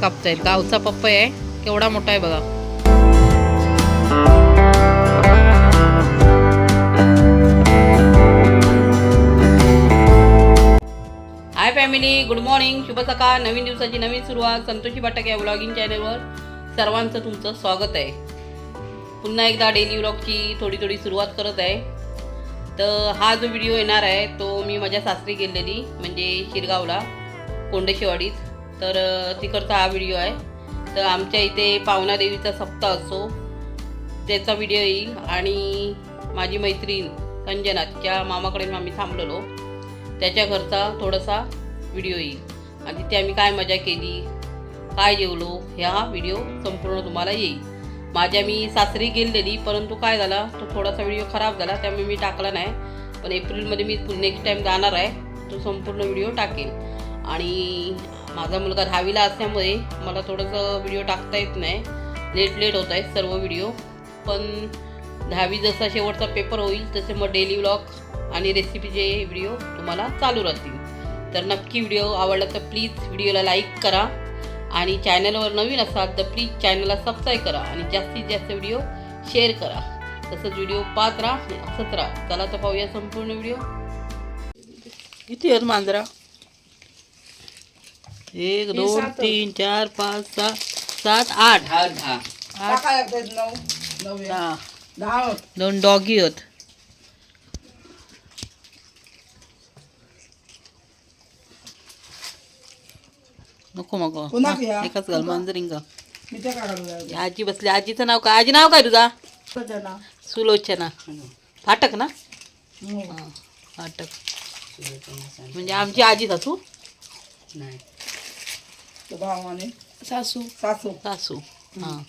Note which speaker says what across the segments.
Speaker 1: कापता येईल गावचा पप्पा आहे. केवढा मोठा आहे बघा. हाय फॅमिली गुड मॉर्निंग शुभ सकाळ. नवीन दिवसाची नवीन सुरुवात. संतोषी बाटक या व्लॉगिंग चॅनलवर सर्वांचं तुमचं स्वागत आहे. पुन्हा एकदा डेली व्लॉगची थोडी थोडी सुरुवात करत आहे. तर हा जो व्हिडिओ येणार आहे तो मी माझ्या सासरी गेलेली म्हणजे शिरगावला कोंडेशेवाडीत. तर तिकडचा हा व्हिडिओ आहे. तर आमच्या इथे पावना देवीचा सप्ताह असतो त्याचा व्हिडिओ येईल आणि माझी मैत्रीण संजना तिच्या मामाकडे आम्ही थांबलेलो. त्याच्या घरचा थोडासा व्हिडिओ येईल. आणि तिथे आम्ही काय मजा केली काय जेवलो ह्या व्हिडिओ संपूर्ण तुम्हाला येईल. माझ्या मी सासरी गेलेली परंतु काय झाला तो थोडासा व्हिडिओ खराब झाला त्यामुळे मी टाकला नाही. पण एप्रिलमध्ये मी नेक्स्ट टाईम जाणार आहे तो संपूर्ण व्हिडिओ टाकेल. आणि माझा मुलगा दहावीला असल्यामुळे मला थोडंसं व्हिडिओ टाकता येत नाही. लेट लेट होत आहेत सर्व व्हिडिओ पण दहावी जसा शेवटचा पेपर होईल तसे मग डेली व्लॉग आणि रेसिपीचे व्हिडिओ तुम्हाला चालू राहतील. तर नक्की व्हिडिओ आवडला तर प्लीज व्हिडिओला लाईक करा. आणि चॅनलवर नवीन असाल तर प्लीज चॅनलला सबस्क्राईब करा आणि जास्तीत जास्त व्हिडिओ शेअर करा. तसंच व्हिडिओ पाहत राहा आणि असंच राहा. चला तर पाहूया संपूर्ण व्हिडिओ किती आहेत मांजरा. एक दोन तीन चार पाच सहा सात आठ. आठ दहा. दोन डॉगी आहेत नको मग.
Speaker 2: पुन्हा घ्या.
Speaker 1: एकच घाल मांजरिंग
Speaker 2: मी ते काढून
Speaker 1: आजी बसली. आजीचं नाव काय? आजी नाव काय तुझा? सुलोचना. फाटक ना? हा, फाटक. म्हणजे आमची आजी सासू?
Speaker 2: भावाने. सासू. सासू.
Speaker 1: सासू. हां.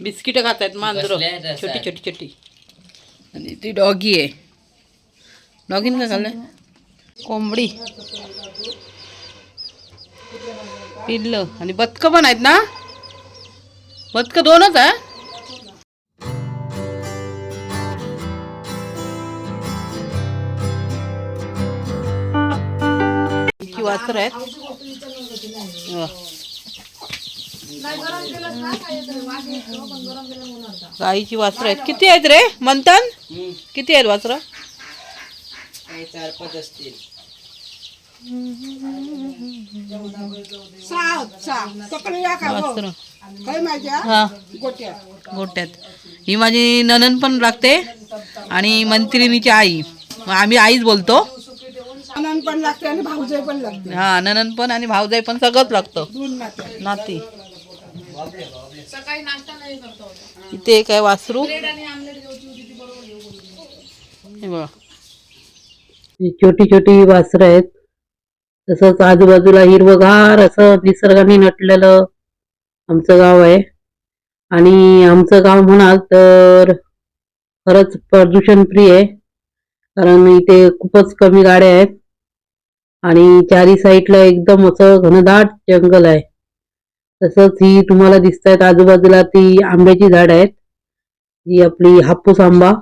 Speaker 1: बिस्किट खात आहेत मांजर छोटी छोटी छोटी. आणि ती डॉगी आहे. डॉगीन काय खाल्लंय? कोंबडी. पिल्लं. आणि बदकं पण आहेत ना? बदकं दोनच आहे? वासर आहेत. गाईची वासर आहेत. किती आहेत रे? म्हणतात किती आहेत वासर?
Speaker 3: चार पाच असतील.
Speaker 1: हा?
Speaker 2: गोट्या
Speaker 1: गोट्यात. ही माझी ननन पण लागते आणि मंत्रिणीची आई. मग आम्ही आईच बोलतो.
Speaker 2: आनंद पण लागते आणि भाऊजाई पण लागते.
Speaker 1: हा ननन पण आणि पण सगळंच लागतं.
Speaker 2: दोन
Speaker 1: नाती. इथे काय वासरू. हे बघा. छोटी छोटी वासरं आहेत. तसंच आजूबाजूला हिरवगार असं निसर्गाने नटलेलं आमचं गाव आहे. आणि आमचं गाव म्हणाल तर खरंच प्रदूषण फ्री आहे. कारण इथे खूपच कमी गाड्या आहेत. आणि चारी साईडला एकदम असं घनदाट जंगल आहे. तसंच ही तुम्हाला दिसत आहेत आजूबाजूला ती आंब्याची झाड आहेत. ही आपली हापूस आंबा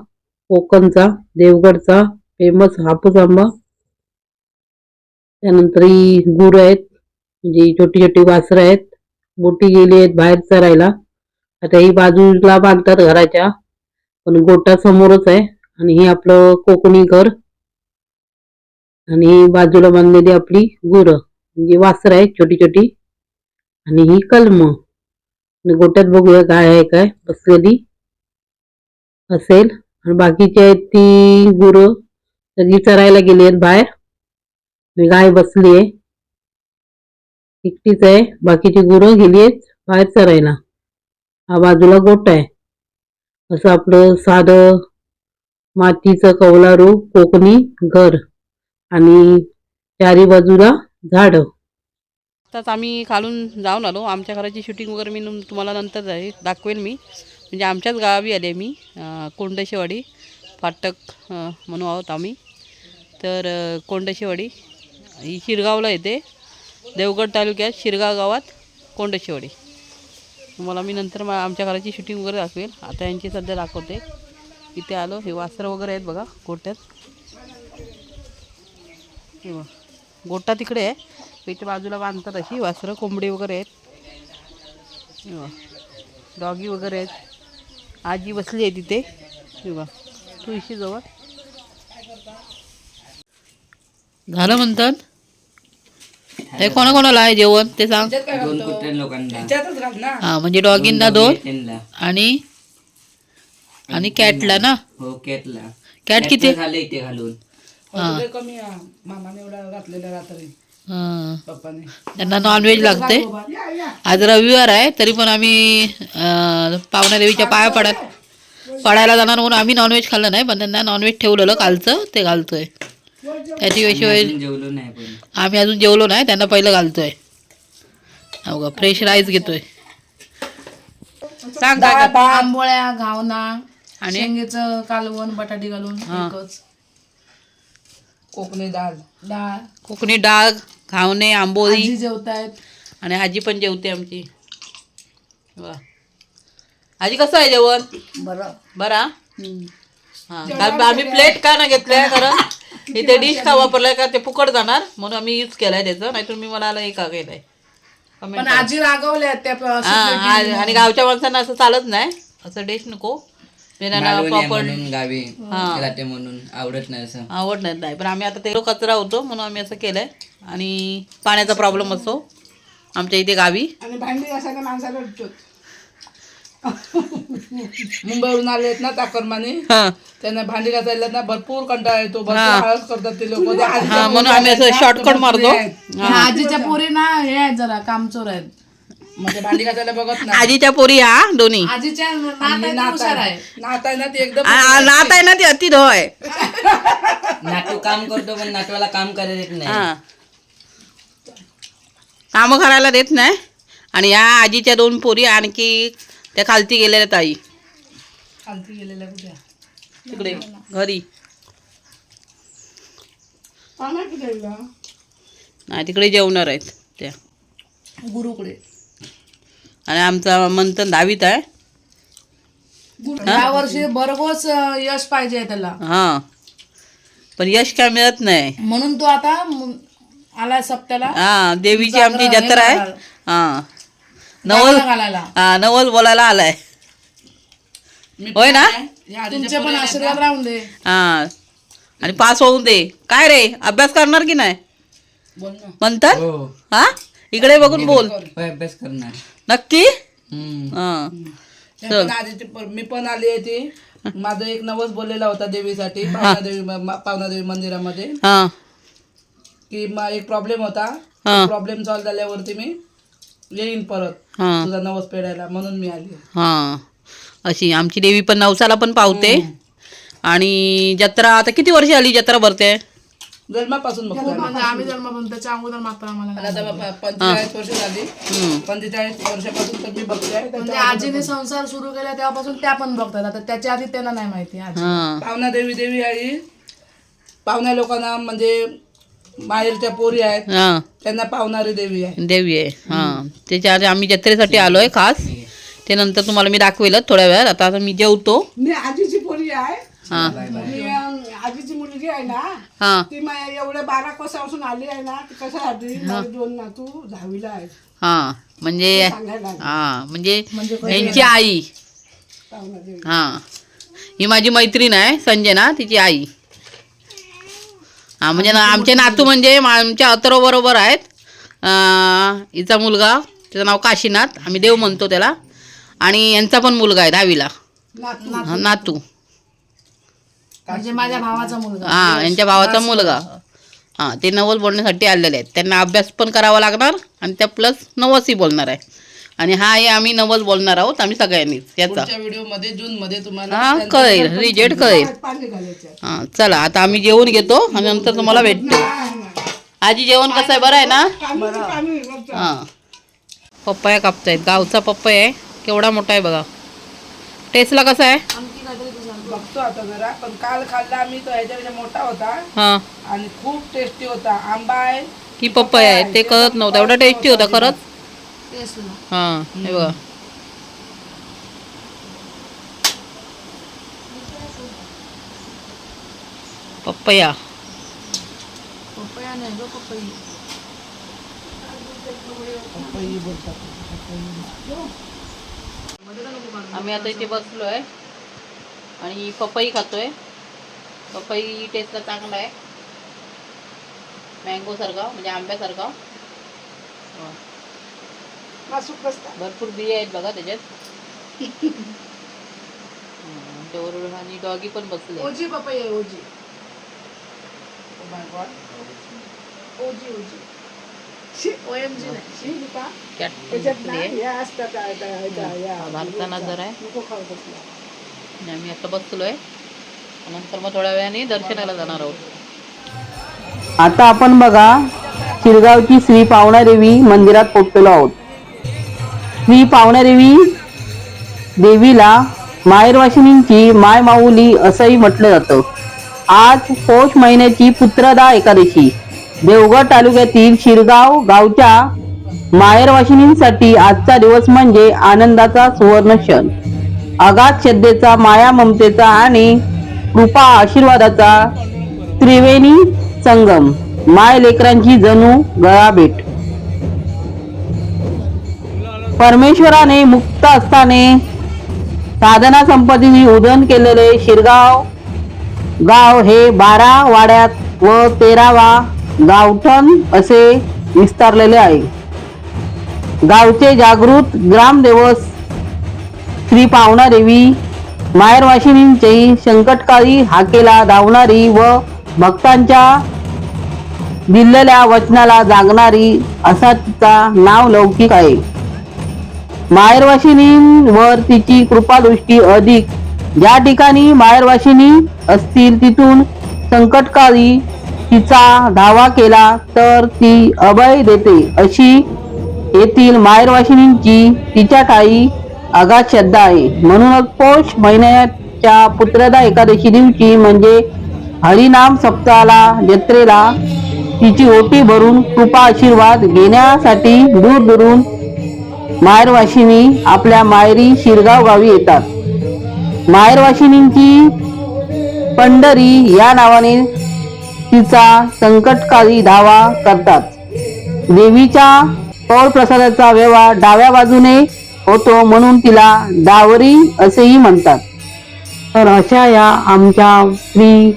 Speaker 1: कोकणचा देवगडचा फेमस हापूस आंबा. त्यानंतर ही गुर आहेत म्हणजे छोटी छोटी वासरं आहेत. मोठी गेली आहेत बाहेर चरायला. आता ही बाजूला बांधतात घराच्या पण गोटा समोरच आहे. आणि हे आपलं कोकणी घर. आणि बाजूला बांधलेली आपली गुरं म्हणजे वासरं आहे छोटी छोटी. आणि ही कलम. आणि गोट्यात बघूया काय आहे काय बसलेली असेल. आणि बाकीची आहेत ती गुरं सगळी चरायला गेली आहेत बाहेर. गाय बसली आहे. एकटीच आहे. बाकीची गुरं गेली आहेत बाहेर चरायला. हा बाजूला गोट आहे. असं आपलं साधं मातीचं कौलारू कोकणी घर. आणि चारी बाजूला झाड. आताच आम्ही खालून जाऊन आलो. आमच्या घराची शूटिंग वगैरे मी तुम्हाला नंतर दाखवेल मी. म्हणजे आमच्याच गावी आले मी कोंडशेवाडी फाटक म्हणू आहोत आम्ही. तर कोंडशेवाडी ही शिरगावला येते. देवगड तालुक्यात शिरगाव गावात कोंडशेवाडी. तुम्हाला मी नंतर मा- आमच्या घराची शूटिंग वगैरे दाखवेल. आता यांची सध्या दाखवते. इथे आलो. हे वासरं वगैरे आहेत बघा गोट्यात हे. गोटा तिकडे आहे. इथे बाजूला बांधतात अशी. वासरं कोंबडी वगैरे आहेत. हे. डॉगी वगैरे आहेत. आजी बसली आहे तिथे. हे बघ तुळशी जवळ. झालं म्हणतात? ते कोणाकोणाला आहे जेवण? ते सांग.
Speaker 3: दोन कुत्र्या लोकांना?
Speaker 2: त्यातच घाल ना.
Speaker 1: हा म्हणजे डॉगींना दोन आणि आणि कॅटला ना?
Speaker 3: हो कॅटला.
Speaker 1: कॅट किती?
Speaker 3: झालं इथे घालून.
Speaker 1: हा.
Speaker 2: कमी आ, मामाने एवढा घातलेला रात्री.
Speaker 1: हा.
Speaker 2: पप्पाने.
Speaker 1: त्यांना नॉनव्हेज लागते.
Speaker 2: या
Speaker 1: आज रविवार आहे तरी पण आम्ही अं, पावना देवीच्या पाया पडत पडायला जाणार म्हणून आम्ही नॉनव्हेज खाल्लं नाही पण त्यांना नॉनव्हेज ठेवलेलं कालचं ते घालतोय. त्याच्याशिवाय
Speaker 3: अजून जेवलो नाही पण.
Speaker 1: आम्ही अजून जेवलो नाही त्यांना पहिलं घालतोय. हो का फ्रेश राईस घेतोय. सांग काय?
Speaker 4: आंबोळ्या घावना
Speaker 1: आणि?
Speaker 4: शेंगेचं कालवण बटाटे घालून
Speaker 1: हा.
Speaker 4: एकच.
Speaker 2: कोकणी डाळ
Speaker 4: डाळ
Speaker 1: कोकणी डाळ घावणे आंबोळी
Speaker 4: आजी जेवतायत.
Speaker 1: आणि आजी पण जेवते आमची. वा. आजी कसं आहे जेवण?
Speaker 2: बरं.
Speaker 1: बरा हा? आम्ही प्लेट का नाही घेतलंय? कारण इथे डिश का वापरलाय? का ते फुकट जाणार. म्हणून आम्ही यूज केलाय त्याचं. नाहीतर मी मला आला का केलाय
Speaker 4: पण. आजी रागवल्या त्या
Speaker 1: हा, आणि गावच्या माणसांना असं चालत नाही. असं डिश नको.
Speaker 3: म्हणून गावी
Speaker 1: हा.
Speaker 3: राहते म्हणून आवडत नाही असं.
Speaker 1: आवडणार नाही पण आम्ही आता ते कचरा होतो म्हणून आम्ही असं केलंय. आणि पाण्याचा प्रॉब्लेम असतो आमच्या इथे गावी.
Speaker 2: आणि भांडी घासायला माणसाला उठतो मुंबईवरून आले आहेत ना ताकरमाने
Speaker 1: हा.
Speaker 2: त्यांना भांडी घासायला ना भरपूर कंटाळा येतो भरपूर हळद करतात ते लोक.
Speaker 1: हा म्हणून आम्ही असं शॉर्टकट मारतो.
Speaker 4: आजीच्या पोरी ना हे आहेत जरा कामचोर आहेत.
Speaker 2: म्हणजे भांडी घासायला बघत नाही.
Speaker 1: आजीच्या पोरी हा दोन्ही.
Speaker 4: आजीच्या नात आहे ती हुशार आहे.
Speaker 2: नात आहे ना ते एकदम
Speaker 1: आ- आ- नात आहे ना ती अति धो आहे
Speaker 3: नातू काम करतो पण नातवाला काम करायला येत नाही.
Speaker 1: कामं करायला देत नाही. आणि या आजीच्या दोन पोरी आणखी त्या खालती गेलेल्या ताई.
Speaker 2: खालती गेलेल्या कुठे?
Speaker 1: तिकडे घरी.
Speaker 2: पाना किती गेला?
Speaker 1: नाही तिकडे जेवणार आहेत त्या.
Speaker 4: गुरुकडे.
Speaker 1: आणि आमचा मंथन दहावीत आहे.
Speaker 4: या वर्षी अं, यश पाहिजे त्याला.
Speaker 1: हा. पण यश काय मिळत नाही.
Speaker 4: म्हणून तो आता आलाय सप्त्याला.
Speaker 1: हा देवीची आमची जत्रा आहे.
Speaker 4: हे.
Speaker 1: हा नवल हा नवल बोलायला आलाय. होय ना?
Speaker 4: तुमचे पण आशीर्वाद राहून दे.
Speaker 1: हा. आणि पास होऊन दे. काय रे? अभ्यास करणार की नाही?
Speaker 2: बोल ना.
Speaker 1: म्हणतात
Speaker 3: हो.
Speaker 1: हा? इकडे बघून बोल.
Speaker 3: अभ्यास करणार.
Speaker 1: नक्की. हा.
Speaker 2: मी पण आधीची प- मी पण आली आहे ती. माझा एक नवस बोललेला होता देवीसाठी पावनादेवी म- पावनादेवी मंदिरामध्ये.
Speaker 1: हा.
Speaker 2: की मा- एक प्रॉब्लेम होता.
Speaker 1: हा.
Speaker 2: प्रॉब्लेम सॉल्व्ह झाल्यावरती मी येईन परत.
Speaker 1: हा.
Speaker 2: तुझा नवस फेडायला म्हणून मी आली
Speaker 1: हा. अशी आमची देवी पण नवसाला पण पावते. आणि जत्रा आता किती वर्ष आली जत्रा भरते?
Speaker 2: जन्मापासून बघतो आम्ही.
Speaker 4: म्हणजे आम्ही जन्म पण त्याच्या अगोदर मागतो आम्हाला
Speaker 2: मला आता बाबा पंचेचाळीस वर्ष झाली.
Speaker 1: हम्म.
Speaker 2: पंचेचाळीस वर्षापासून तर मी बघते.
Speaker 4: म्हणजे आजीने संसार सुरू केला तेव्हापासून त्या पण बघतात. आता त्याच्या आधी त्यांना नाही माहिती आजी.
Speaker 1: हा.
Speaker 2: पावना देवी देवी आई. पाहुण्या लोकांना म्हणजे माहेरच्या पोरी आहेत.
Speaker 1: हा.
Speaker 2: त्यांना पावणारी देवी आहे.
Speaker 1: देवी आहे. हा. त्याच्या आधी आम्ही जत्रेसाठी आलोय खास. ते नंतर तुम्हाला मी दाखवेलच थोड्या वेळात. आता आता मी जेवतो.
Speaker 2: मी आजीची पोरी आहे.
Speaker 1: हा.
Speaker 2: मी अं, आजीची मुलगी आहे ना
Speaker 1: हा.
Speaker 2: ती मा- एवढ्या बारा वर्षापासून आली आहे ना ती कशासाठी माझे दोन नातू दहावीला आहेत
Speaker 1: हा म्हणजे
Speaker 2: सांगायला.
Speaker 1: हा म्हणजे यांची आई.
Speaker 2: देवी
Speaker 1: हा. ही माझी मैत्रीण आहे संजना तिची आई. हा म्हणजे ना आमचे नातू म्हणजे मा- आमच्या अथर्व बरोबर आहेत. अं, हिचा मुलगा त्याचं नाव काशीनाथ आम्ही देव म्हणतो त्याला. आणि यांचा पण मुलगा आहे दहावीला.
Speaker 2: नातू.
Speaker 1: हा, नातू.
Speaker 4: म्हणजे माझ्या भावाचा मुलगा.
Speaker 1: हा यांच्या भावाचा मुलगा. हा ते नवस बोलण्यासाठी आलेले आहेत. त्यांना अभ्यास पण करावा लागणार आणि त्या प्लस नवसही बोलणार आहे. आणि हा आहे आम्ही नवस बोलणार आहोत आम्ही सगळ्यांनीच. याचा.
Speaker 2: पुढच्या व्हिडिओमध्ये जून मध्ये तुम्हाला
Speaker 1: हा कळेल. रिजेक्ट कळेल.
Speaker 2: पाणी घालायचं.
Speaker 1: हा चला आता आम्ही जेवण घेतो आणि नंतर तुम्हाला भेटतो. आजी जेवण कसं आहे? बरं आहे ना? हा. पप्पाया कापतायत. गावचा पप्पाया आहे. केवढा मोठा आहे बघा. टेस्टला कसा आहे?
Speaker 2: बघतो आता जरा पण काल खाल्ला आम्ही तो ह्याच्यापेक्षा मोठा होता.
Speaker 1: हा.
Speaker 2: आणि खूप टेस्टी होता. आंबा आहे
Speaker 1: की पप्पाया आहे ते कळत नव्हतं. एवढा टेस्टी होता खरंच?
Speaker 4: टेस्टला.
Speaker 1: हा हे बघा. पपया.
Speaker 4: पपया नाही ग पपई.
Speaker 2: पपई बोलतात.
Speaker 1: आम्ही आता इथे बसलो आहे आणि पपई खातोय. पपई टेस्टला चांगला आहे. मँगो सारखा म्हणजे आंब्यासारखा हो. भरपूर बिया आहेत बघा त्याच्यात. हं, आणि डॉगी पण बसले
Speaker 4: ओजी पपई आहे OG.
Speaker 2: Oh.
Speaker 4: OG OG. OMG नाही.
Speaker 1: कॅट पण बसली आहे हा भारता नजर आहे आणि आम्ही आता बसलो आहे नंतर मग थोड्या वेळाने दर्शनाला जाणार आहोत.
Speaker 5: आता आपण बघा शिरगावची श्री पावणादेवी मंदिरात पोचलेलो आहोत. श्री पावणादेवी देवीला मायरवाशिनींची माय माऊली असंही म्हटलं जातं. आज पौष महिन्याची पुत्रदा एकादशी. देवगड तालुक्यातील शिरगाव गावच्या मायरवाशिनींसाठी आजचा दिवस म्हणजे आनंदाचा सुवर्ण क्षण अगाध श्रद्धेचा माया ममतेचा आणि कृपा आशीर्वादाचा त्रिवेणी संगम. माय लेकरांची जणू गळाभेट. परमेश्वराने मुक्त असताने साधना संपत्तीने उदन केलेले शिरगाव गाव हे बारा वाड्यात व तेरावा गावठण असे विस्तारलेले आहे. गावचे जागृत ग्रामदेवस श्री पावणा देवी मायरवाशिनींची संकटकाळी हाकेला धावणारी व भक्तांच्या दिलेल्या वचनाला जागणारी असा तिचा नाव लौकिक आहे. मायरवाशिनींवर तिची कृपादृष्टी अधिक. ज्या ठिकाणी मायरवाशिनी असतील तिथून संकटकाळी तिचा धावा केला तर ती अभय देते अशी येथील मायरवाशिनींची तिच्या ठाई अगाध श्रद्धा आहे. म्हणूनच पौष महिन्याच्या पुत्रदा एकादशी दिवशी म्हणजे हरिनाम सप्ताहाला जत्रेला तिची ओटी भरून कृपा आशीर्वाद घेण्यासाठी दूर दुरून माहेरवाशिनी आपल्या मायरी शिरगाव गावी येतात. मायरवाशिनींची पंढरी या नावाने तिचा संकटकाळी धावा करतात. देवीच्या पौर प्रसादाचा व्यवहार डाव्या बाजूने होतो म्हणून तिला डावरी असेही म्हणतात. तर अशा या आमच्या श्री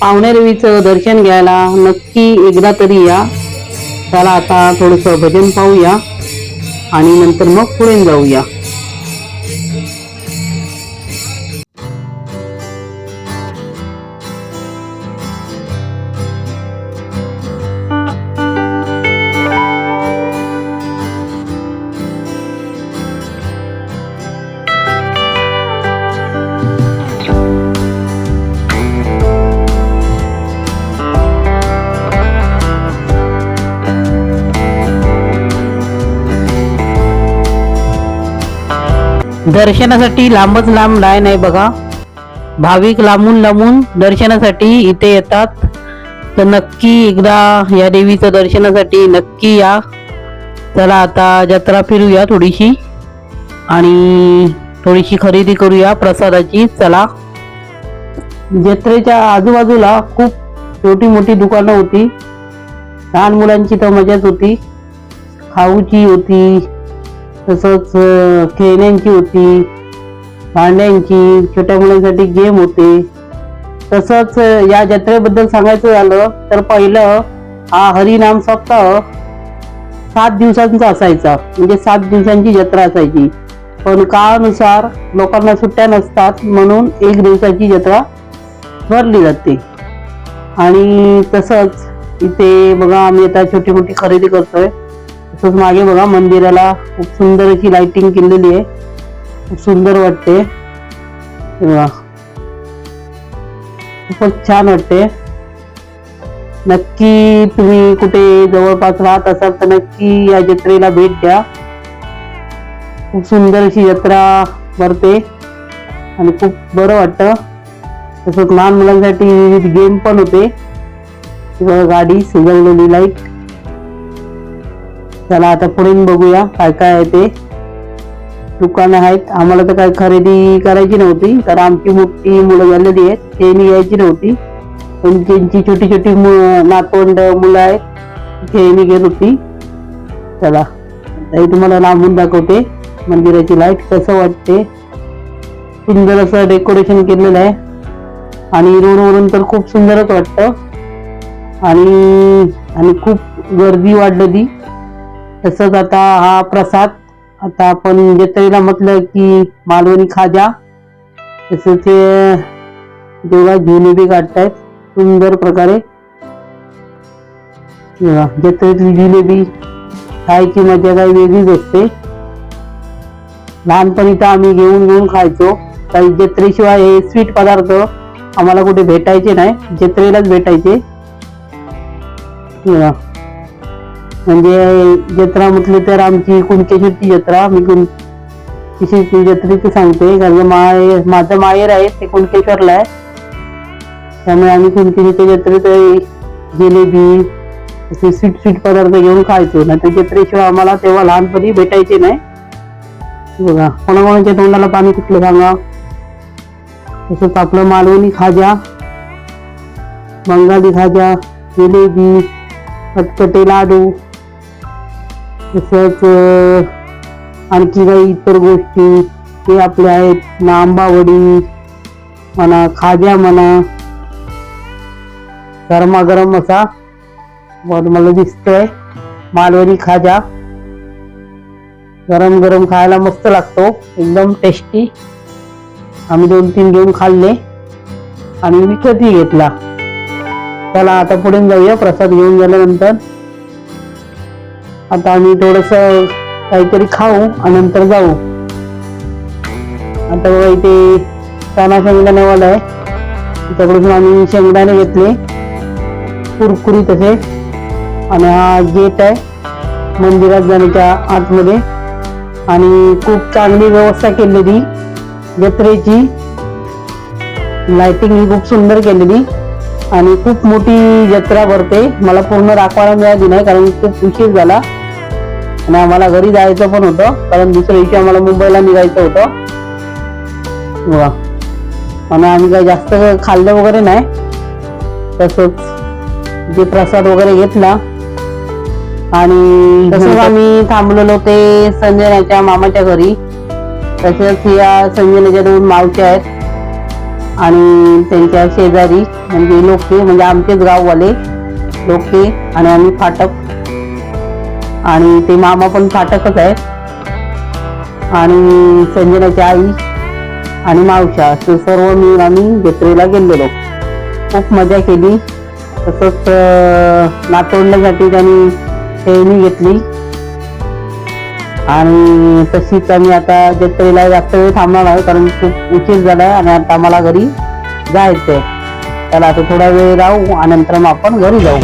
Speaker 5: पावणेरवीचं दर्शन घ्यायला नक्की एकदा तरी या. त्याला आता थोडंसं भजन पाहूया आणि नंतर मग पुढे जाऊया. दर्शनासाठी लांबच लांब लाईन आहे बघा. भाविक लांबून लांबून दर्शनासाठी इथे येतात. तर नक्की एकदा या देवीचं दर्शनासाठी नक्की या. चला आता जत्रा फिरूया थोडीशी. आणि थोडीशी खरेदी करूया प्रसादाची. चला. जत्रेच्या आजूबाजूला खूप छोटी मोठी दुकानं होती. लहान मुलांची तर मजाच होती. खाऊची होती. तसंच खेळण्यांची होती भांड्यांची छोट्या मुलांसाठी गेम होते. तसंच या जत्रेबद्दल सांगायचं झालं तर पहिलं हा हरिनाम सप्ताह सात दिवसांचा असायचा. म्हणजे सात दिवसांची जत्रा असायची. पण काळानुसार लोकांना सुट्ट्या नसतात म्हणून एक दिवसाची जत्रा भरली जाते. आणि तसंच इथे बघा आम्ही आता छोटी मोठी खरेदी करतोय. तसंच मागे बघा मंदिराला खूप सुंदर अशी लाइटिंग केलेली आहे. खूप सुंदर वाटते. बघा. खूपच छान वाटते. नक्की तुम्ही कुठे जवळपास राहत असाल तर नक्की या जत्रेला भेट द्या. खूप सुंदर अशी जत्रा भरते. आणि खूप बरं वाटतं. तसंच लहान मुलांसाठी विविध गेम पण होते. गाडी सजवलेली लाइट. चला आता पुढे बघूया काय काय आहे ते. दुकानं आहेत. आम्हाला तर काय खरेदी करायची नव्हती तर आमची मोठी मुलं झालेली आहेत. ते यायची नव्हती. पण त्यांची छोटी छोटी मु- नातवंड मुलं आहेत खेळणी घेत होती. चला ताई तुम्हाला लांबून दाखवते मंदिराची लाइट कसं वाटते. सुंदर असं डेकोरेशन केलेलं आहे. आणि रोडवरून तर खूप सुंदरच वाटतं. आणि आणि खूप गर्दी वाढलेली. तसंच आता हा प्रसाद आता आपण जत्रेला म्हटलं की मालवणी खाजा तसं ते देवा जिलेबी काढतायत सुंदर प्रकारे. जत्रेतली जिलेबी खायची मजा काही वेगळीच असते. लहानपणी तर आम्ही घेऊन घेऊन खायचो काही जत्रेशिवाय हे स्वीट पदार्थ आम्हाला कुठे भेटायचे नाही जत्रेलाच भेटायचे. म्हणजे जत्रा म्हटली तर आमची कुणकेश्वरची जत्रा? मी कुणकेश्वरची जत्रेची सांगते कारण माय माझं माहेर आहे ते कुणकेश्वरला आहे. त्यामुळे आम्ही कुणकेश्वरच्या जत्रेत जिलेबी असे स्वीट स्वीट पदार्थ घेऊन खायचो. नाही तर जत्रेशिवाय आम्हाला तेव्हा लहानपणी भेटायचे नाही. बघा कोणाकोणाच्या तोंडाला पाणी कुठलं सांगा? तसंच आपलं मालवणी खाजा बंगाली खाजा जिलेबी खटखटे लाडू. तसंच आणखी काही इतर गोष्टी ते आपल्या आहेत. ना आंबावडी म्हणा खाज्या म्हणा. गरमागरम असा. मला दिसतोय. मालवणी खाजा. गरम गरम खायला मस्त लागतो. एकदम टेस्टी आम्ही दोन तीन घेऊन खाल्ले. आणि विकतही घेतला? चला आता पुढे जाऊया. प्रसाद घेऊन गेल्यानंतर. आता आम्ही थोडस काहीतरी खाऊ आणि नंतर जाऊ. आता बघा इथे चणा शेंगदाणेवाला आहे. त्याच्याकडून आम्ही शेंगदाणे घेतले. कुरकुरी तसे आणि हा गेट आहे मंदिरात जाण्याच्या आतमध्ये. आणि खूप चांगली व्यवस्था केलेली जत्रेची. लाइटिंग ही खूप सुंदर केलेली. आणि खूप मोठी जत्रा भरते. मला पूर्ण दाखवायला मिळाली नाही कारण खूप उशीर झाला. आणि आम्हाला घरी जायचं पण होतं कारण दुसऱ्या दिवशी आम्हाला मुंबईला निघायचं होतं. वा आणि आम्ही काही जास्त खाल्लं वगैरे नाही. तसंच जे प्रसाद वगैरे घेतला. आणि तसंच आम्ही थांबलेलो ते संजनाच्या मामाच्या घरी. तसेच या संजनाच्या दोन मावच्या आहेत. आणि त्यांच्या शेजारी म्हणजे लोके म्हणजे आमचेच गाववाले लोके आणि आम्ही फाटक. आणि ते मामा पण फाटकच आहेत. आणि संजनाची आई आणि मावशा असे सर्व मिळून आम्ही जत्रेला गेलेलो. खूप मजा केली. तसंच नातोडण्यासाठी त्यांनी खेळणी घेतली. आणि तशीच आम्ही आता जत्रेला जास्त वेळ थांबणार आहे कारण खूप उशीर झालाय आणि आता आम्हाला घरी जायचंय. त्याला आता थोडा वेळ राहू आणि नंतर मग आपण घरी जाऊ.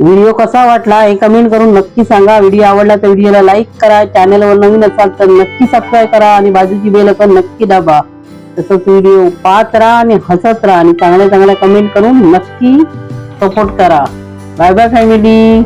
Speaker 5: व्हिडिओ कसा वाटला हे कमेंट करून नक्की सांगा. व्हिडिओ आवडला तर व्हिडिओला लाईक करा. चॅनलवर नवीन असाल तर नक्की सबस्क्राईब करा आणि बाजूची बेल पण नक्की दाबा. तसंच व्हिडिओ पाहत राहा आणि हसत राहा आणि चांगल्या चांगल्या कमेंट करून नक्की सपोर्ट करा. Bye bye family